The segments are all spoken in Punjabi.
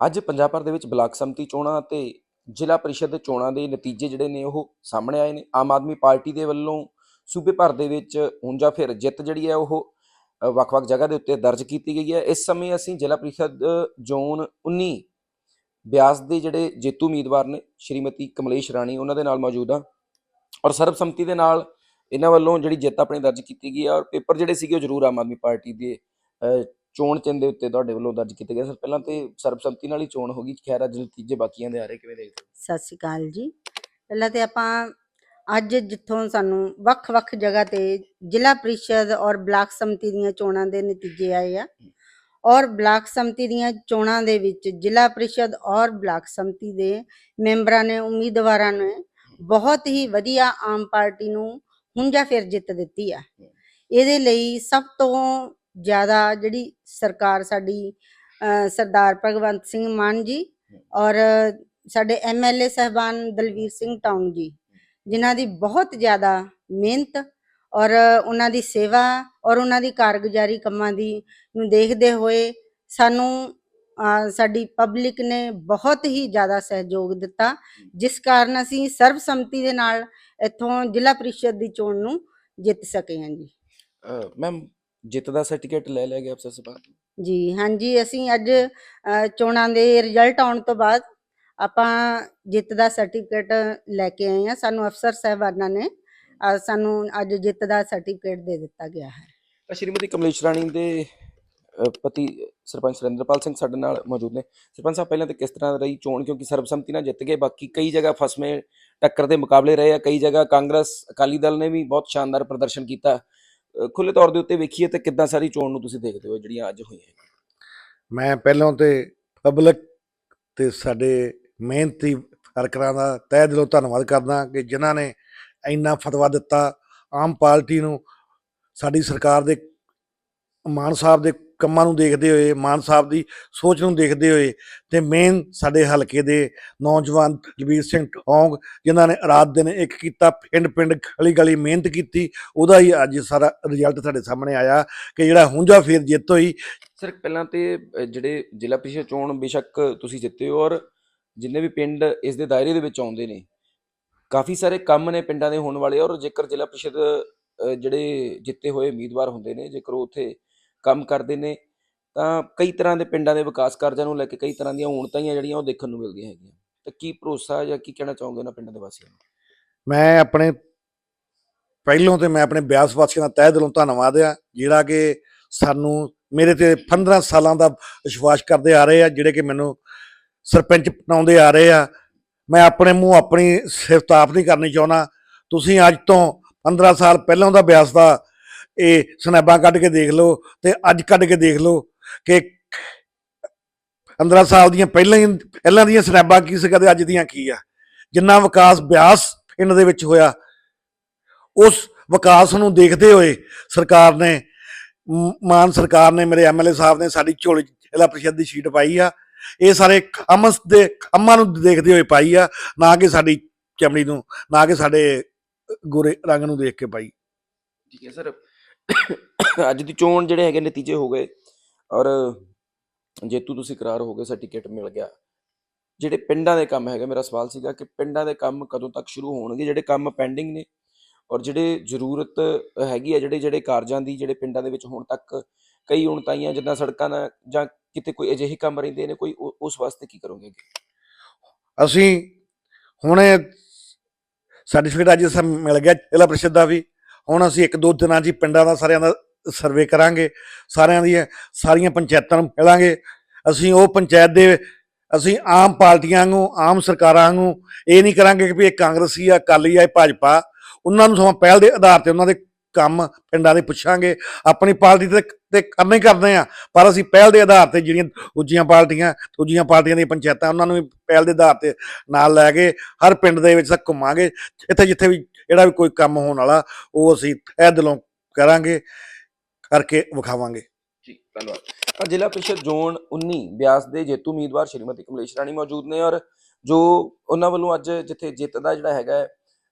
ਅੱਜ ਪੰਜਾਬ ਭਰ ਦੇ ਵਿੱਚ ਬਲਾਕ ਸੰਮਤੀ ਚੋਣਾਂ ਤੇ ਜ਼ਿਲ੍ਹਾ ਪਰਿਸ਼ਦ ਚੋਣਾਂ ਦੇ ਨਤੀਜੇ ਜਿਹੜੇ ਨੇ ਉਹ ਸਾਹਮਣੇ ਆਏ ਨੇ। ਆਮ ਆਦਮੀ ਪਾਰਟੀ ਦੇ ਵੱਲੋਂ ਸੂਬੇ ਭਰ ਦੇ ਵਿੱਚ ਹੁਣ ਜਾਂ ਫਿਰ ਜਿੱਤ ਜਿਹੜੀ ਹੈ ਉਹ ਵੱਖ-ਵੱਖ ਜਗ੍ਹਾ ਦੇ ਉੱਤੇ ਦਰਜ ਕੀਤੀ ਗਈ ਹੈ। ਇਸ ਸਮੇਂ ਅਸੀਂ ਜ਼ਿਲ੍ਹਾ ਪਰਿਸ਼ਦ ਜ਼ੋਨ 19 ਬਿਆਸ ਦੇ ਜਿਹੜੇ ਜੇਤੂ ਉਮੀਦਵਾਰ ਨੇ, ਸ਼੍ਰੀਮਤੀ ਕਮਲੇਸ਼ ਰਾਣੀ, ਉਹਨਾਂ ਦੇ ਨਾਲ ਮੌਜੂਦ ਆ ਔਰ ਸਰਬਸੰਮਤੀ ਦੇ ਨਾਲ ਇਹਨਾਂ ਵੱਲੋਂ ਜਿਹੜੀ ਜਿੱਤ ਆਪਣੀ ਦਰਜ ਕੀਤੀ ਗਈ ਹੈ ਔਰ ਪੇਪਰ ਜਿਹੜੇ ਸੀਗੇ ਉਹ ਜ਼ਰੂਰ ਆਮ ਆਦਮੀ ਪਾਰਟੀ ਦੇ ਚੋਣ ਚਿੰਨ੍ਹ ਦੇ ਉੱਤੇ ਤੁਹਾਡੇ ਵੱਲੋਂ ਦਰਜ ਕੀਤੇ ਗਏ ਸਰ ਪਹਿਲਾਂ ਤੇ ਸਰਬਸੰਮਤੀ ਨਾਲ ਹੀ ਚੋਣ ਹੋ ਗਈ। ਖੈਰ ਅੱਜ ਨਤੀਜੇ ਬਾਕੀਆਂ ਦੇ ਆ ਰਹੇ ਕਿਵੇਂ ਦੇਖਦੇ ਹੋ? ਸਤਿ ਸ਼੍ਰੀ ਅਕਾਲ ਜੀ। ਪਹਿਲਾਂ ਤੇ ਆਪਾਂ ਅੱਜ ਜਿੱਥੋਂ ਸਾਨੂੰ ਵੱਖ-ਵੱਖ ਜਗ੍ਹਾ ਤੇ ਜ਼ਿਲ੍ਹਾ ਪ੍ਰੀਸ਼ਦ ਔਰ ਬਲਾਕ ਸੰਮਤੀ ਦੀਆਂ ਚੋਣਾਂ ਦੇ ਨਤੀਜੇ ਆਏ ਆ। ਔਰ ਬਲਾਕ ਸੰਮਤੀ ਦੀਆਂ ਚੋਣਾਂ ਦੇ ਵਿੱਚ ਜ਼ਿਲ੍ਹਾ ਪ੍ਰੀਸ਼ਦ ਔਰ ਬਲਾਕ ਸੰਮਤੀ ਦੇ ਮੈਂਬਰਾਂ ਨੇ ਉਮੀਦਵਾਰਾਂ ਨੇ ਬਹੁਤ ਹੀ ਵਧੀਆ ਆਮ ਪਾਰਟੀ ਨੂੰ ਹੁਣ ਜਾਂ ਫਿਰ ਜਿੱਤ ਦਿੱਤੀ ਆ। ਇਹਦੇ ਲਈ ਸਭ ਤੋਂ ਜ਼ਿਆਦਾ ਜਿਹੜੀ ਸਰਕਾਰ ਸਾਡੀ ਸਰਦਾਰ ਭਗਵੰਤ ਸਿੰਘ ਮਾਨ ਜੀ ਔਰ ਸਾਡੇ ਐਮਐਲਏ ਸਹਿਬਾਨ ਦਲਵੀਰ ਸਿੰਘ ਟਾਊਨ ਜੀ, ਜਿਨ੍ਹਾਂ ਦੀ ਬਹੁਤ ਜ਼ਿਆਦਾ ਮਿਹਨਤ ਔਰ ਉਹਨਾਂ ਦੀ ਸੇਵਾ ਔਰ ਉਹਨਾਂ ਦੀ ਕਾਰਗੁਜ਼ਾਰੀ ਕੰਮਾਂ ਦੀ ਨੂੰ ਦੇਖਦੇ ਹੋਏ ਸਾਨੂੰ ਸਾਡੀ ਪਬਲਿਕ ਨੇ ਬਹੁਤ ਹੀ ਜ਼ਿਆਦਾ ਸਹਿਯੋਗ ਦਿੱਤਾ, ਜਿਸ ਕਾਰਨ ਅਸੀਂ ਸਰਬਸੰਮਤੀ ਦੇ ਨਾਲ ਇੱਥੋਂ ਜ਼ਿਲ੍ਹਾ ਪ੍ਰੀਸ਼ਦ ਦੀ ਚੋਣ ਨੂੰ ਜਿੱਤ ਸਕੇ ਹਾਂ ਜੀ। ਮੈਮ ਜਿੱਤ ਦਾ ਸਰਟੀਫਿਕੇਟ ਲੈ ਲਿਆ ਗਿਆ ਅਫਸਰ ਸਾਹਿਬਾਨ ਜੀ ਹਾਂਜੀ ਅਸੀਂ ਅੱਜ ਅ, ਚੋਣਾਂ ਦੇ ਰਿਜ਼ਲਟ ਆਉਣ ਤੋਂ ਬਾਅਦ ਆਪਾਂ ਜਿੱਤ ਦਾ ਸਰਟੀਫਿਕੇਟ ਲੈ ਕੇ ਆਏ ਹਾਂ। ਸਾਨੂੰ ਅਫਸਰ ਸਾਹਿਬਾਨਾਂ ਨੇ ਅ, ਸਾਨੂੰ ਅੱਜ ਜਿੱਤ ਦਾ ਸਰਟੀਫਿਕੇਟ ਦੇ ਦਿੱਤਾ ਗਿਆ ਹੈ। ਤਾਂ ਸ਼੍ਰੀਮਤੀ ਕਮਲੇਸ਼ ਰਾਣੀ ਦੇ ਅ, ਪਤੀ ਸਰਪੰਚ ਸੁਰਿੰਦਰਪਾਲ ਸਿੰਘ ਸਾਡੇ ਨਾਲ ਮੌਜੂਦ ਨੇ। ਸਰਪੰਚ ਸਾਹਿਬ ਪਹਿਲਾਂ ਤਾਂ ਕਿਸ ਤਰ੍ਹਾਂ ਰਹੀ ਚੋਣ? ਕਿਉਂਕਿ ਸਰਬਸੰਮਤੀ ਨਾਲ ਜਿੱਤ ਗਏ ਬਾਕੀ ਕਈ ਜਗ੍ਹਾ ਫਸਵੇਂ ਟੱਕਰ ਦੇ ਮੁਕਾਬਲੇ ਰਹੇ ਆ ਕਈ ਜਗ੍ਹਾ ਕਾਂਗਰਸ ਅਕਾਲੀ ਦਲ ਨੇ ਵੀ ਬਹੁਤ ਸ਼ਾਨਦਾਰ ਪ੍ਰਦਰਸ਼ਨ ਕੀਤਾ। ਖੁੱਲੇ ਤੌਰ ਦੇ ਉੱਤੇ ਵੇਖੀਏ ਤਾਂ ਕਿੱਦਾਂ ਸਾਰੀ ਚੋਣ ਨੂੰ ਤੁਸੀਂ ਦੇਖਦੇ ਹੋ ਜਿਹੜੀਆਂ ਅੱਜ ਹੋਈਆਂ ਮੈਂ ਪਹਿਲਾਂ ਤੇ ਪਬਲਿਕ ਤੇ ਸਾਡੇ ਮਿਹਨਤੀ ਵਰਕਰਾਂ ਦਾ ਤਹਿ ਦਿਲੋਂ ਧੰਨਵਾਦ ਕਰਦਾ ਕਿ ਜਿਨ੍ਹਾਂ ਨੇ ਇੰਨਾ ਫਤਵਾ ਦਿੱਤਾ ਆਮ ਪਾਰਟੀ ਨੂੰ, ਸਾਡੀ ਸਰਕਾਰ ਦੇ, ਮਾਨ ਸਾਹਿਬ ਦੇ ਕੰਮਾਂ ਨੂੰ ਦੇਖਦੇ ਹੋਏ, ਮਾਨ ਸਾਹਿਬ ਦੀ ਸੋਚ ਨੂੰ ਦੇਖਦੇ ਹੋਏ ਤੇ ਮੇਨ ਸਾਡੇ ਹਲਕੇ ਦੇ ਨੌਜਵਾਨ ਜਗਵੀਰ ਸਿੰਘ ਟੌਂਗ ਜਿਨ੍ਹਾਂ ਨੇ ਰਾਤ ਦਿਨ ਇੱਕ ਕੀਤਾ ਪਿੰਡ ਪਿੰਡ ਗਲੀ ਗਲੀ ਮਿਹਨਤ ਕੀਤੀ, ਉਹਦਾ ਹੀ ਅੱਜ ਸਾਰਾ ਰਿਜ਼ਲਟ ਸਾਡੇ ਸਾਹਮਣੇ ਆਇਆ ਕਿ ਜਿਹੜਾ ਹੁੰਜਾ ਫੇਰ ਜਿੱਤ ਹੋਈ। ਸਰ, ਪਹਿਲਾਂ ਤੇ ਜਿਹੜੇ ਜ਼ਿਲ੍ਹਾ ਪ੍ਰੀਸ਼ਦ ਚੋਣ ਬੇਸ਼ੱਕ ਤੁਸੀਂ ਜਿੱਤੇ ਹੋ ਔਰ ਜਿੰਨੇ ਵੀ ਪਿੰਡ ਇਸ ਦੇ ਦਾਇਰੇ ਦੇ ਵਿੱਚ ਆਉਂਦੇ ਨੇ, ਕਾਫੀ ਸਾਰੇ ਕੰਮ ਨੇ ਪਿੰਡਾਂ ਦੇ ਹੋਣ ਵਾਲੇ ਔਰ ਜੇਕਰ ਜ਼ਿਲ੍ਹਾ ਪ੍ਰੀਸ਼ਦ ਜਿਹੜੇ ਜਿੱਤੇ ਹੋਏ ਉਮੀਦਵਾਰ ਹੁੰਦੇ ਨੇ, ਜੇਕਰ ਉਹ ਉੱਥੇ ਕੰਮ ਕਰਦੇ ਨੇ, ਤਾਂ ਕਈ ਤਰ੍ਹਾਂ ਦੇ ਪਿੰਡਾਂ ਦੇ ਵਿਕਾਸ ਕਾਰਜਾਂ ਨੂੰ ਲੈ ਕੇ ਕਈ ਤਰ੍ਹਾਂ ਦੀਆਂ ਉਣਤਾਈਆਂ ਜਿਹੜੀਆਂ ਉਹ ਦੇਖਣ ਨੂੰ ਮਿਲਦੀਆਂ ਹੈਗੀਆਂ। ਤਾਂ ਕੀ ਭਰੋਸਾ ਜਾਂ ਕੀ ਕਹਿਣਾ ਚਾਹੋਗੇ ਉਹਨਾਂ ਪਿੰਡਾਂ ਦੇ ਵਾਸੀਆਂ ਨੂੰ? ਮੈਂ ਆਪਣੇ, ਪਹਿਲੋਂ ਤੇ ਮੈਂ ਆਪਣੇ ਬਿਆਸ ਵਾਸੀਆਂ ਦਾ ਤਹਿ ਦਿਲੋਂ ਧੰਨਵਾਦ ਆ, ਜਿਹੜਾ ਕਿ ਸਾਨੂੰ ਮੇਰੇ ਤੇ 15 ਸਾਲਾਂ ਦਾ ਵਿਸ਼ਵਾਸ ਕਰਦੇ ਆ ਰਹੇ ਆ, ਜਿਹੜੇ ਕਿ ਮੈਨੂੰ ਸਰਪੰਚ ਬਣਾਉਂਦੇ ਆ ਰਹੇ ਆ। ਮੈਂ ਆਪਣੇ ਮੂੰਹ ਆਪਣੀ ਸਿਫਤਾਫ ਨਹੀਂ ਕਰਨੀ ਚਾਹੁੰਦਾ। ਤੁਸੀਂ ਅੱਜ ਤੋਂ 15 ਸਾਲ ਪਹਿਲਾਂ ਦਾ ਬਿਆਸ ਦਾ ਇਹ ਸਨੈਬਾਂ ਕੱਢ ਕੇ ਦੇਖ ਲਓ ਤੇ ਅੱਜ ਕੱਢ ਕੇ ਦੇਖ ਲਓ ਕਿ 15 ਸਾਲ ਦੀਆਂ ਪਹਿਲਾਂ ਹੀ, ਪਹਿਲਾਂ ਦੀਆਂ ਸਨੈਬਾਂ ਕੀ ਸੀ ਕਦੇ ਅੱਜ ਦੀਆਂ ਕੀ ਆ? ਜਿੰਨਾ ਵਿਕਾਸ, ਬਿਆਸ ਪਿੰਡ ਦੇ ਵਿੱਚ ਹੋਇਆ, ਉਸ ਵਿਕਾਸ ਨੂੰ ਦੇਖਦੇ ਹੋਏ ਸਰਕਾਰ ਨੇ ਮਾਨ ਸਰਕਾਰ ਨੇ, ਮੇਰੇ ਐਮਐਲਏ ਸਾਹਿਬ ਨੇ ਸਾਡੀ ਝੋਲੀ, ਜ਼ਿਲ੍ਹਾ ਪ੍ਰੀਸ਼ਦ ਦੀ ਸ਼ੀਟ ਪਾਈ ਆ। ਇਹ ਸਾਰੇ ਕੰਮ ਦੇ ਕੰਮਾਂ ਨੂੰ ਦੇਖਦੇ ਹੋਏ ਪਾਈ ਆ, ਨਾ ਕਿ ਸਾਡੀ ਚਮੜੀ ਨੂੰ, ਨਾ ਕਿ ਸਾਡੇ ਗੋਰੇ ਰੰਗ ਨੂੰ ਦੇਖ ਕੇ ਪਾਈ। ਠੀਕ ਹੈ ਸਰ। ਅੱਜ ਦੀ ਚੋਣ ਜਿਹੜੇ ਹੈਗੇ ਨਤੀਜੇ ਹੋ ਗਏ ਔਰ ਜੇਤੂ ਤੁਸੀਂ ਕਰਾਰ ਹੋ ਗਏ ਸਰਟੀਫਿਕੇਟ ਮਿਲ ਗਿਆ। ਜਿਹੜੇ ਪਿੰਡਾਂ ਦੇ ਕੰਮ ਹੈਗੇ, ਮੇਰਾ ਸਵਾਲ ਸੀਗਾ ਕਿ ਪਿੰਡਾਂ ਦੇ ਕੰਮ ਕਦੋਂ ਤੱਕ ਸ਼ੁਰੂ ਹੋਣਗੇ? ਜਿਹੜੇ ਕੰਮ ਪੈਂਡਿੰਗ ਨੇ ਔਰ ਜਿਹੜੇ ਜ਼ਰੂਰਤ ਹੈਗੀ ਆ, ਜਿਹੜੇ ਜਿਹੜੇ ਕਾਰਜਾਂ ਦੀ, ਜਿਹੜੇ ਪਿੰਡਾਂ ਦੇ ਵਿੱਚ ਹੁਣ ਤੱਕ ਕਈ ਹੁਣ ਤਾਈਆਂ ਜਿੱਦਾਂ ਸੜਕਾਂ ਦਾ ਜਾਂ ਕਿਤੇ ਕੋਈ ਅਜਿਹੇ ਕੰਮ ਰਹਿੰਦੇ ਨੇ, ਕੋਈ ਉਸ ਵਾਸਤੇ ਕੀ ਕਰੋਗੇ ਅਸੀਂ ਹੁਣੇ ਸਰਟੀਫਿਕੇਟ ਅੱਜ ਮਿਲ ਗਿਆ ਜ਼ਿਲ੍ਹਾ ਪ੍ਰੀਸ਼ਦ ਦਾ ਵੀ। ਹੁਣ ਅਸੀਂ ਇੱਕ ਦੋ ਦਿਨਾਂ 'ਚ ਹੀ ਪਿੰਡਾਂ ਦਾ ਸਾਰਿਆਂ ਦਾ ਸਰਵੇ ਕਰਾਂਗੇ, ਸਾਰਿਆਂ ਦੀਆਂ ਸਾਰੀਆਂ ਪੰਚਾਇਤਾਂ ਨੂੰ ਮਿਲਾਂਗੇ। ਅਸੀਂ ਉਹ ਪੰਚਾਇਤ ਦੇ, ਅਸੀਂ ਆਮ ਪਾਰਟੀਆਂ ਨੂੰ ਆਮ ਸਰਕਾਰਾਂ ਨੂੰ ਇਹ ਨਹੀਂ ਕਰਾਂਗੇ ਕਿ ਵੀ ਇਹ ਕਾਂਗਰਸੀ ਆ, ਅਕਾਲੀ ਆ, ਇਹ ਭਾਜਪਾ। ਉਹਨਾਂ ਨੂੰ ਸਮਾਂ ਪਹਿਲ ਦੇ ਆਧਾਰ ਤੇ ਉਹਨਾਂ ਦੇ ਕੰਮ ਪਿੰਡਾਂ ਦੇ ਪੁੱਛਾਂਗੇ ਆਪਣੀ ਪਾਰਟੀ ਤੇ ਤੇ ਕੰਮ ਹੀ ਕਰਦੇ ਆ ਪਰ ਅਸੀਂ ਪਹਿਲ ਦੇ ਆਧਾਰ ਤੇ ਜਿਹੜੀਆਂ ਦੂਜੀਆਂ ਪਾਰਟੀਆਂ ਦੂਜੀਆਂ ਪਾਰਟੀਆਂ ਦੀਆਂ ਪੰਚਾਇਤਾਂ ਉਹਨਾਂ ਨੂੰ ਵੀ ਪਹਿਲ ਦੇ ਆਧਾਰ ਤੇ ਨਾਲ ਲੈ ਕੇ ਹਰ ਪਿੰਡ ਦੇ ਵਿੱਚ ਤੱਕ ਘੁੰਮਾਂਗੇ ਜਿੱਥੇ ਜਿੱਥੇ ਵੀ ਜਿਹੜਾ ਵੀ ਕੋਈ ਕੰਮ ਹੋਣ ਵਾਲਾ ਉਹ ਅਸੀਂ ਇਹ ਦਿਲੋਂ ਕਰਾਂਗੇ ਕਰਕੇ ਵਿਖਾਵਾਂਗੇ। ਜੀ ਧੰਨਵਾਦ। ਤਾਂ ਜ਼ਿਲ੍ਹਾ ਪ੍ਰੀਸ਼ਦ ਜ਼ੋਨ 19 ਬਿਆਸ ਦੇ ਜੇਤੂ ਉਮੀਦਵਾਰ ਸ਼੍ਰੀਮਤੀ ਕਮਲੇਸ਼ ਰਾਣੀ ਮੌਜੂਦ ਨੇ ਔਰ ਜੋ ਉਹਨਾਂ ਵੱਲੋਂ ਅੱਜ ਜਿੱਥੇ ਜਿੱਤ ਦਾ ਜਿਹੜਾ ਹੈਗਾ ਹੈ,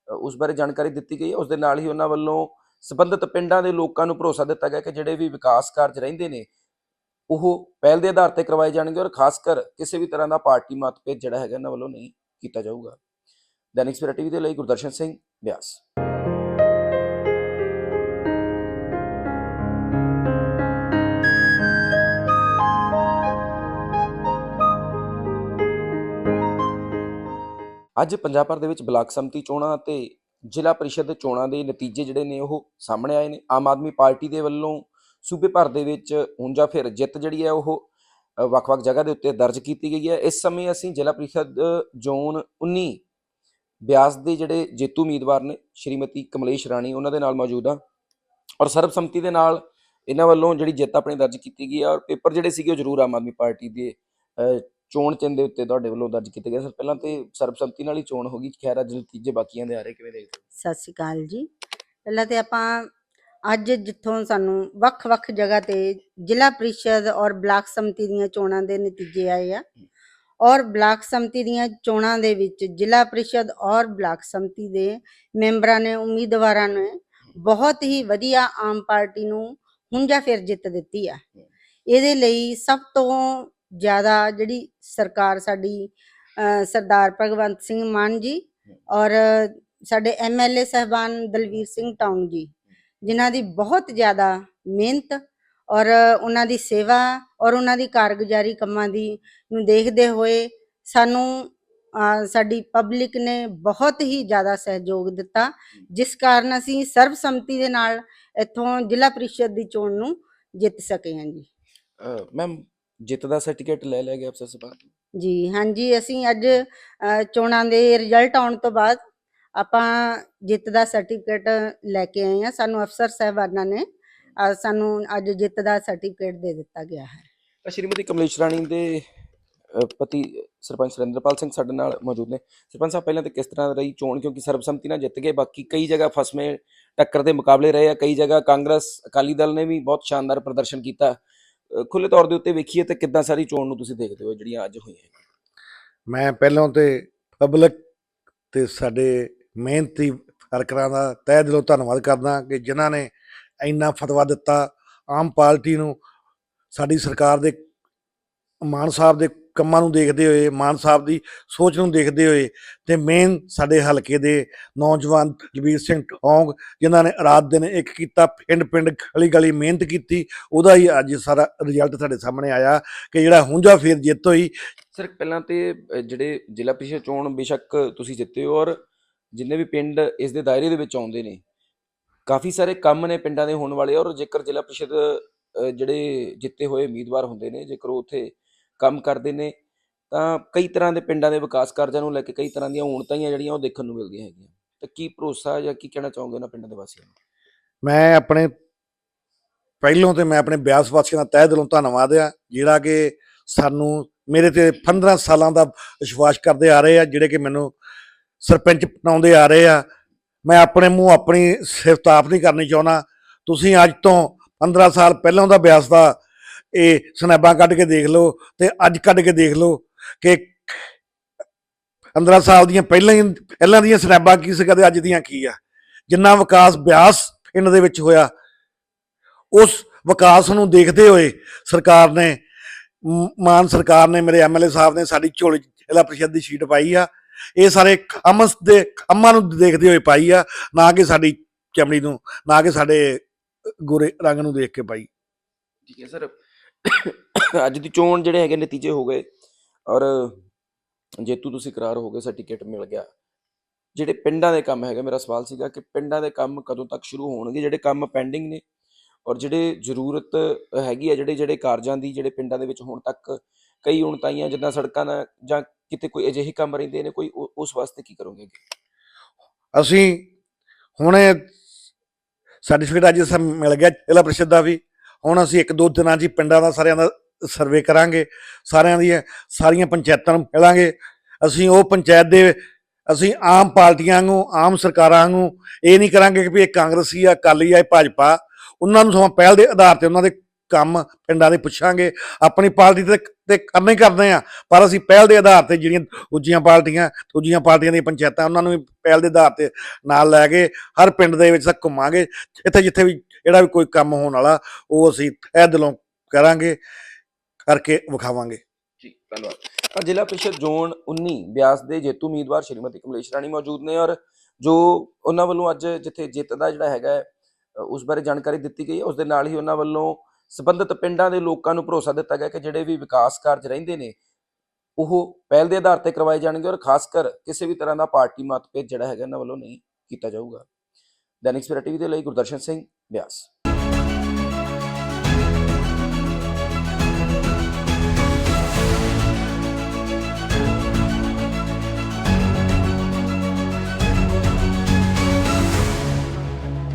ਉਸ ਬਾਰੇ ਜਾਣਕਾਰੀ ਦਿੱਤੀ ਗਈ ਹੈ ਉਸ ਦੇ ਨਾਲ ਹੀ ਉਹਨਾਂ ਵੱਲੋਂ ਸੰਬੰਧਿਤ ਪਿੰਡਾਂ ਦੇ ਲੋਕਾਂ ਨੂੰ ਭਰੋਸਾ ਦਿੱਤਾ ਗਿਆ ਕਿ ਜਿਹੜੇ ਵੀ ਵਿਕਾਸ ਕਾਰਜ ਰਹਿੰਦੇ ਨੇ, ਉਹ ਪਹਿਲ ਦੇ ਆਧਾਰ ਤੇ ਕਰਵਾਏ ਜਾਣਗੇ ਔਰ ਖਾਸ ਕਰ ਕਿਸੇ ਵੀ ਤਰ੍ਹਾਂ ਦਾ ਪਾਰਟੀ ਮਤਭੇਦ ਜਿਹੜਾ ਹੈਗਾ ਇਹਨਾਂ ਵੱਲੋਂ ਨਹੀਂ ਕੀਤਾ ਜਾਊਗਾ। ਦੈਨਿਕ ਸਵੇਰਾ ਟੀਵੀ ਦੇ ਲਈ ਗੁਰਦਰਸ਼ਨ ਸਿੰਘ ਬਿਆਸ। ਅੱਜ ਪੰਜਾਬ ਭਰ ਦੇ ਵਿੱਚ ਬਲਾਕ ਸੰਮਤੀ ਚੋਣਾਂ ਅਤੇ ਜ਼ਿਲ੍ਹਾ ਪਰਿਸ਼ਦ ਚੋਣਾਂ ਦੇ ਨਤੀਜੇ ਜਿਹੜੇ ਨੇ ਉਹ ਸਾਹਮਣੇ ਆਏ ਨੇ। ਆਮ ਆਦਮੀ ਪਾਰਟੀ ਦੇ ਵੱਲੋਂ ਸੂਬੇ ਭਰ ਦੇ ਵਿੱਚ ਹੁਣ ਜਾਂ ਫਿਰ ਜਿੱਤ ਜਿਹੜੀ ਹੈ ਉਹ ਵੱਖ-ਵੱਖ ਜਗ੍ਹਾ ਦੇ ਉੱਤੇ ਦਰਜ ਕੀਤੀ ਗਈ ਹੈ। ਇਸ ਸਮੇਂ ਅਸੀਂ ਜ਼ਿਲ੍ਹਾ ਪਰਿਸ਼ਦ ਜ਼ੋਨ 19 ਬਿਆਸ ਦੇ ਜਿਹੜੇ ਜੇਤੂ ਉਮੀਦਵਾਰ ਨੇ, ਸ਼੍ਰੀਮਤੀ ਕਮਲੇਸ਼ ਰਾਣੀ, ਉਹਨਾਂ ਦੇ ਨਾਲ ਮੌਜੂਦ ਆ ਔਰ ਸਰਬਸੰਮਤੀ ਦੇ ਨਾਲ ਇਹਨਾਂ ਵੱਲੋਂ ਜਿਹੜੀ ਜਿੱਤ ਆਪਣੀ ਦਰਜ ਕੀਤੀ ਗਈ ਹੈ ਔਰ ਪੇਪਰ ਜਿਹੜੇ ਸੀਗੇ ਉਹ ਜ਼ਰੂਰ ਆਮ ਆਦਮੀ ਪਾਰਟੀ ਦੇ ਚੋਣ ਚਿੰਨ੍ਹ ਦੇ ਉੱਤੇ ਤੁਹਾਡੇ ਵੱਲੋਂ ਦਰਜ ਕੀਤੇ ਗਏ ਸਰ ਪਹਿਲਾਂ ਤੇ ਸਰਬਸੰਮਤੀ ਨਾਲ ਹੀ ਚੋਣ ਹੋ ਗਈ। ਖੈਰ, ਅੱਜ ਨਤੀਜੇ ਬਾਕੀਆਂ ਦੇ ਆ ਰਹੇ ਕਿਵੇਂ ਦੇਖਦੇ ਹੋ? ਸਤਿ ਸ਼੍ਰੀ ਅਕਾਲ ਜੀ। ਪਹਿਲਾਂ ਤੇ ਆਪਾਂ ਅੱਜ ਜਿੱਥੋਂ ਸਾਨੂੰ ਵੱਖ-ਵੱਖ ਜਗ੍ਹਾ ਤੇ ਜ਼ਿਲ੍ਹਾ ਪ੍ਰੀਸ਼ਦ ਔਰ ਬਲਾਕ ਸਮਿਤੀ ਦੀਆਂ ਚੋਣਾਂ ਦੇ ਨਤੀਜੇ ਆਏ ਆ। ਔਰ ਬਲਾਕ ਸੰਮਤੀ ਦੀਆਂ ਚੋਣਾਂ ਦੇ ਵਿੱਚ ਜ਼ਿਲ੍ਹਾ ਪ੍ਰੀਸ਼ਦ ਔਰ ਬਲਾਕ ਸੰਮਤੀ ਦੇ ਮੈਂਬਰਾਂ ਨੇ, ਉਮੀਦਵਾਰਾਂ ਨੇ ਬਹੁਤ ਹੀ ਵਧੀਆ ਆਮ ਪਾਰਟੀ ਨੂੰ ਹੁਣ ਫਿਰ ਜਿੱਤ ਦਿੱਤੀ ਆ। ਇਹਦੇ ਲਈ ਸਭ ਤੋਂ ਜ਼ਿਆਦਾ ਜਿਹੜੀ ਸਰਕਾਰ ਸਾਡੀ ਸਰਦਾਰ ਭਗਵੰਤ ਸਿੰਘ ਮਾਨ ਜੀ ਔਰ ਸਾਡੇ ਐਮਐਲਏ ਸਹਿਬਾਨ ਦਲਵੀਰ ਸਿੰਘ ਟੌਂਗ ਜੀ, ਜਿਨ੍ਹਾਂ ਦੀ ਬਹੁਤ ਜ਼ਿਆਦਾ ਮਿਹਨਤ ਔਰ ਉਹਨਾਂ ਦੀ ਸੇਵਾ ਔਰ ਉਹਨਾਂ ਦੀ ਕਾਰਗੁਜ਼ਾਰੀ ਕੰਮਾਂ ਦੀ ਨੂੰ ਦੇਖਦੇ ਹੋਏ ਸਾਨੂੰ ਸਾਡੀ ਪਬਲਿਕ ਨੇ ਬਹੁਤ ਹੀ ਜ਼ਿਆਦਾ ਸਹਿਯੋਗ ਦਿੱਤਾ, ਜਿਸ ਕਾਰਨ ਅਸੀਂ ਸਰਬਸੰਮਤੀ ਦੇ ਨਾਲ ਇੱਥੋਂ ਜ਼ਿਲ੍ਹਾ ਪ੍ਰੀਸ਼ਦ ਦੀ ਚੋਣ ਨੂੰ ਜਿੱਤ ਸਕੇ ਹਾਂ ਜੀ। ਮੈਮ ਜਿੱਤ ਦਾ ਸਰਟੀਫਿਕੇਟ ਲੈ ਲਿਆ ਗਿਆ ਅਫਸਰ ਸਾਹਿਬਾਨ ਜੀ ਹਾਂਜੀ ਅਸੀਂ ਅੱਜ ਅ, ਚੋਣਾਂ ਦੇ ਰਿਜ਼ਲਟ ਆਉਣ ਤੋਂ ਬਾਅਦ ਆਪਾਂ ਜਿੱਤ ਦਾ ਸਰਟੀਫਿਕੇਟ ਲੈ ਕੇ ਆਏ ਹਾਂ। ਸਾਨੂੰ ਅਫਸਰ ਸਾਹਿਬਾਨਾਂ ਨੇ ਅ, ਸਾਨੂੰ ਅੱਜ ਜਿੱਤ ਦਾ ਸਰਟੀਫਿਕੇਟ ਦੇ ਦਿੱਤਾ ਗਿਆ ਹੈ। ਤਾਂ ਸ਼੍ਰੀਮਤੀ ਕਮਲੇਸ਼ ਰਾਣੀ ਦੇ ਅ, ਪਤੀ ਸਰਪੰਚ ਸੁਰਿੰਦਰਪਾਲ ਸਿੰਘ ਸਾਡੇ ਨਾਲ ਮੌਜੂਦ ਨੇ। ਸਰਪੰਚ ਸਾਹਿਬ ਪਹਿਲਾਂ ਤੇ ਕਿਸ ਤਰ੍ਹਾਂ ਰਹੀ ਚੋਣ? ਕਿਉਂਕਿ ਸਰਬਸੰਮਤੀ ਨਾਲ ਜਿੱਤ ਗਏ ਬਾਕੀ ਕਈ ਜਗ੍ਹਾ ਫਸਵੇਂ ਟੱਕਰ ਦੇ ਮੁਕਾਬਲੇ ਰਹੇ ਆ ਕਈ ਜਗ੍ਹਾ ਕਾਂਗਰਸ ਅਕਾਲੀ ਦਲ ਨੇ ਵੀ ਬਹੁਤ ਸ਼ਾਨਦਾਰ ਪ੍ਰਦਰਸ਼ਨ ਕੀਤਾ। ਖੁੱਲੇ ਤੌਰ ਦੇ ਉੱਤੇ ਵੇਖੀਏ ਤਾਂ ਕਿੱਦਾਂ ਸਾਰੀ ਚੋਣ ਨੂੰ ਤੁਸੀਂ ਦੇਖਦੇ ਹੋ ਜਿਹੜੀਆਂ ਅੱਜ ਹੋਈਆਂ ਮੈਂ ਪਹਿਲਾਂ ਤੇ ਪਬਲਿਕ ਤੇ ਸਾਡੇ ਮਿਹਨਤੀ ਵਰਕਰਾਂ ਦਾ ਤਹਿ ਦਿਲੋਂ ਧੰਨਵਾਦ ਕਰਦਾ ਕਿ ਜਿਨ੍ਹਾਂ ਨੇ ਇੰਨਾ ਫਤਵਾ ਦਿੱਤਾ। ਆਮ ਪਾਰਟੀ ਨੂੰ ਸਾਡੀ ਸਰਕਾਰ ਦੇ, ਮਾਨ ਸਾਹਿਬ ਦੇ ਕੰਮਾਂ ਨੂੰ ਦੇਖਦੇ ਹੋਏ, ਮਾਨ ਸਾਹਿਬ ਦੀ ਸੋਚ ਨੂੰ ਦੇਖਦੇ ਹੋਏ ਤੇ ਮੇਨ ਸਾਡੇ ਹਲਕੇ ਦੇ ਨੌਜਵਾਨ ਜਗਵੀਰ ਸਿੰਘ ਟੌਂਗ, ਜਿਨ੍ਹਾਂ ਨੇ ਰਾਤ ਦਿਨ ਇੱਕ ਕੀਤਾ ਪਿੰਡ ਪਿੰਡ ਗਲੀ ਗਲੀ ਮਿਹਨਤ ਕੀਤੀ, ਉਹਦਾ ਹੀ ਅੱਜ ਸਾਰਾ ਰਿਜ਼ਲਟ ਸਾਡੇ ਸਾਹਮਣੇ ਆਇਆ ਕਿ ਜਿਹੜਾ ਹੁੰਜਾ ਫੇਰ ਜਿੱਤ ਹੋਈ। ਸਰ, ਪਹਿਲਾਂ ਤੇ ਜਿਹੜੇ ਜ਼ਿਲ੍ਹਾ ਪ੍ਰੀਸ਼ਦ ਚੋਣ ਬੇਸ਼ੱਕ ਤੁਸੀਂ ਜਿੱਤੇ ਹੋ ਔਰ ਜਿੰਨੇ ਵੀ ਪਿੰਡ ਇਸ ਦੇ ਦਾਇਰੇ ਦੇ ਵਿੱਚ ਆਉਂਦੇ ਨੇ, ਕਾਫੀ ਸਾਰੇ ਕੰਮ ਨੇ ਪਿੰਡਾਂ ਦੇ ਹੋਣ ਵਾਲੇ ਔਰ ਜੇਕਰ ਜ਼ਿਲ੍ਹਾ ਪ੍ਰੀਸ਼ਦ ਜਿਹੜੇ ਜਿੱਤੇ ਹੋਏ ਉਮੀਦਵਾਰ ਹੁੰਦੇ ਨੇ, ਜੇਕਰ ਉਹ ਉੱਥੇ ਕੰਮ ਕਰਦੇ ਨੇ, ਤਾਂ ਕਈ ਤਰ੍ਹਾਂ ਦੇ ਪਿੰਡਾਂ ਦੇ ਵਿਕਾਸ ਕਾਰਜਾਂ ਨੂੰ ਲੈ ਕੇ ਕਈ ਤਰ੍ਹਾਂ ਦੀਆਂ ਹੋਣਤਾਈਆਂ ਜਿਹੜੀਆਂ ਉਹ ਦੇਖਣ ਨੂੰ ਮਿਲਦੀਆਂ ਹੈਗੀਆਂ। ਤਾਂ ਕੀ ਭਰੋਸਾ ਜਾਂ ਕੀ ਕਹਿਣਾ ਚਾਹੋਗੇ ਉਹਨਾਂ ਪਿੰਡਾਂ ਦੇ ਵਾਸੀਆਂ ਨੂੰ? ਮੈਂ ਆਪਣੇ, ਪਹਿਲੋਂ ਤੇ ਮੈਂ ਆਪਣੇ ਬਿਆਸ ਵਾਸੀਆਂ ਦਾ ਤਹਿ ਦਿਲੋਂ ਧੰਨਵਾਦ ਆ, ਜਿਹੜਾ ਕਿ ਸਾਨੂੰ ਮੇਰੇ ਤੇ 15 ਸਾਲਾਂ ਦਾ ਵਿਸ਼ਵਾਸ ਕਰਦੇ ਆ ਰਹੇ ਆ, ਜਿਹੜੇ ਕਿ ਮੈਨੂੰ ਸਰਪੰਚ ਬਣਾਉਂਦੇ ਆ ਰਹੇ ਆ। ਮੈਂ ਆਪਣੇ ਮੂੰਹ ਆਪਣੀ ਸਿਫਤਾਪ ਨਹੀਂ ਕਰਨੀ ਚਾਹੁੰਦਾ। ਤੁਸੀਂ ਅੱਜ ਤੋਂ 15 ਸਾਲ ਪਹਿਲਾਂ ਦਾ ਬਿਆਸ ਦਾ ਇਹ ਸਨੈਬਾਂ ਕੱਢ ਕੇ ਦੇਖ ਲਓ ਤੇ ਅੱਜ ਕੱਢ ਕੇ ਦੇਖ ਲਓ ਕਿ 15 ਸਾਲ ਦੀਆਂ ਪਹਿਲਾਂ ਹੀ, ਪਹਿਲਾਂ ਦੀਆਂ ਸਨੈਬਾਂ ਕੀ ਸੀ, ਕਦੇ ਅੱਜ ਦੀਆਂ ਕੀ ਆ? ਜਿੰਨਾ ਵਿਕਾਸ ਬਿਆਸ ਪਿੰਡ ਦੇ ਵਿੱਚ ਹੋਇਆ, ਉਸ ਵਿਕਾਸ ਨੂੰ ਦੇਖਦੇ ਹੋਏ ਸਰਕਾਰ ਨੇ ਮਾਨ ਸਰਕਾਰ ਨੇ, ਮੇਰੇ ਐਮਐਲਏ ਸਾਹਿਬ ਨੇ ਸਾਡੀ ਝੋਲੀ ਜ਼ਿਲ੍ਹਾ ਪ੍ਰੀਸ਼ਦ ਦੀ ਸੀਟ ਪਾਈ ਆ। ਇਹ ਸਾਰੇ ਕੰਮ ਦੇ ਕੰਮਾਂ ਨੂੰ ਦੇਖਦੇ ਹੋਏ ਪਾਈ ਆ, ਨਾ ਕਿ ਸਾਡੀ ਚਮੜੀ ਨੂੰ, ਨਾ ਕਿ ਸਾਡੇ ਗੋਰੇ ਰੰਗ ਨੂੰ ਦੇਖ ਕੇ ਪਾਈ। ਠੀਕ ਹੈ ਸਰ। ਅੱਜ ਦੀ ਚੋਣ ਜਿਹੜੇ ਹੈਗੇ ਨਤੀਜੇ ਹੋ ਗਏ ਔਰ ਜੇਤੂ ਤੁਸੀਂ ਕਰਾਰ ਹੋ ਗਏ, ਸਰਟੀਫਿਕੇਟ ਮਿਲ ਗਿਆ। ਜਿਹੜੇ ਪਿੰਡਾਂ ਦੇ ਕੰਮ ਹੈਗੇ, ਮੇਰਾ ਸਵਾਲ ਸੀਗਾ ਕਿ ਪਿੰਡਾਂ ਦੇ ਕੰਮ ਕਦੋਂ ਤੱਕ ਸ਼ੁਰੂ ਹੋਣਗੇ? ਜਿਹੜੇ ਕੰਮ ਪੈਂਡਿੰਗ ਨੇ ਔਰ ਜਿਹੜੇ ਜ਼ਰੂਰਤ ਹੈਗੀ ਆ, ਜਿਹੜੇ ਜਿਹੜੇ ਕਾਰਜਾਂ ਦੀ, ਜਿਹੜੇ ਪਿੰਡਾਂ ਦੇ ਵਿੱਚ ਹੁਣ ਤੱਕ ਕਈ ਹੁਣ ਤਾਈਆਂ ਜਿੱਦਾਂ ਸੜਕਾਂ ਦਾ ਜਾਂ ਕਿਤੇ ਕੋਈ ਅਜਿਹੇ ਕੰਮ ਰਹਿੰਦੇ ਨੇ, ਕੋਈ ਉਸ ਵਾਸਤੇ ਕੀ ਕਰੋਗੇ ਅਸੀਂ ਹੁਣੇ ਸਰਟੀਫਿਕੇਟ ਅੱਜ ਸਾਨੂੰ ਮਿਲ ਗਿਆ ਜ਼ਿਲ੍ਹਾ ਪ੍ਰੀਸ਼ਦ ਦਾ ਵੀ। ਹੁਣ ਅਸੀਂ ਇੱਕ ਦੋ ਦਿਨਾਂ 'ਚ ਹੀ ਪਿੰਡਾਂ ਦਾ ਸਾਰਿਆਂ ਦਾ ਸਰਵੇ ਕਰਾਂਗੇ, ਸਾਰਿਆਂ ਦੀਆਂ ਸਾਰੀਆਂ ਪੰਚਾਇਤਾਂ ਨੂੰ ਮਿਲਾਂਗੇ। ਅਸੀਂ ਉਹ ਪੰਚਾਇਤ ਦੇ, ਅਸੀਂ ਆਮ ਪਾਰਟੀਆਂ ਨੂੰ, ਆਮ ਸਰਕਾਰਾਂ ਨੂੰ ਇਹ ਨਹੀਂ ਕਰਾਂਗੇ ਕਿ ਵੀ ਇਹ ਕਾਂਗਰਸੀ ਆ, ਅਕਾਲੀ ਆ, ਇਹ ਭਾਜਪਾ। ਉਹਨਾਂ ਨੂੰ ਸਮਾਂ ਪਹਿਲ ਦੇ ਆਧਾਰ ਤੇ ਉਹਨਾਂ ਦੇ ਕੰਮ ਪਿੰਡਾਂ ਦੇ ਪੁੱਛਾਂਗੇ। ਆਪਣੀ ਪਾਰਟੀ ਤੇ ਤੇ ਕਰਨੇ ਕਰਦੇ ਆ, ਪਰ ਅਸੀਂ ਪਹਿਲ ਦੇ ਆਧਾਰ ਤੇ ਜਿਹੜੀਆਂ ਦੂਜੀਆਂ ਪਾਰਟੀਆਂ ਦੂਜੀਆਂ ਪਾਰਟੀਆਂ ਦੀਆਂ ਪੰਚਾਇਤਾਂ, ਉਹਨਾਂ ਨੂੰ ਵੀ ਪਹਿਲ ਦੇ ਆਧਾਰ ਤੇ ਨਾਲ ਲੈ ਕੇ ਹਰ ਪਿੰਡ ਦੇ ਵਿੱਚ ਤੱਕ ਘੁੰਮਾਂਗੇ। ਜਿੱਥੇ ਜਿੱਥੇ ਵੀ ਜਿਹੜਾ ਵੀ ਕੋਈ ਕੰਮ ਹੋਣ ਵਾਲਾ ਉਹ ਅਸੀਂ ਇਹ ਦਿਲੋਂ ਕਰਾਂਗੇ ਕਰਕੇ ਵਿਖਾਵਾਂਗੇ। ਜੀ ਧੰਨਵਾਦ। ਤਾਂ ਜ਼ਿਲ੍ਹਾ ਪ੍ਰੀਸ਼ਦ ਜ਼ੋਨ 19 ਬਿਆਸ ਦੇ ਜੇਤੂ ਉਮੀਦਵਾਰ ਸ਼੍ਰੀਮਤੀ ਕਮਲੇਸ਼ ਰਾਣੀ ਮੌਜੂਦ ਨੇ ਔਰ ਜੋ ਉਹਨਾਂ ਵੱਲੋਂ ਅੱਜ ਜਿੱਥੇ ਜਿੱਤ ਦਾ ਜਿਹੜਾ ਹੈਗਾ ਹੈ, ਅ, ਉਸ ਬਾਰੇ ਜਾਣਕਾਰੀ ਦਿੱਤੀ ਗਈ ਹੈ। ਉਸ ਦੇ ਨਾਲ ਹੀ ਉਹਨਾਂ ਵੱਲੋਂ ਸੰਬੰਧਿਤ ਪਿੰਡਾਂ ਦੇ ਲੋਕਾਂ ਨੂੰ ਭਰੋਸਾ ਦਿੱਤਾ ਗਿਆ ਕਿ ਜਿਹੜੇ ਵੀ ਵਿਕਾਸ ਕਾਰਜ ਰਹਿੰਦੇ ਨੇ ਉਹ ਪਹਿਲ ਦੇ ਆਧਾਰ ਤੇ ਕਰਵਾਏ ਜਾਣਗੇ ਔਰ ਖਾਸ ਕਰ ਕਿਸੇ ਵੀ ਤਰ੍ਹਾਂ ਦਾ ਪਾਰਟੀ ਮਤਭੇਦ ਜਿਹੜਾ ਹੈਗਾ ਇਹਨਾਂ ਵੱਲੋਂ ਨਹੀਂ ਕੀਤਾ ਜਾਊਗਾ। ਦੈਨਿਕ ਸਵੇਰਾ ਟੀਵੀ ਦੇ ਲਈ ਗੁਰਦਰਸ਼ਨ ਸਿੰਘ ਬਿਆਸ।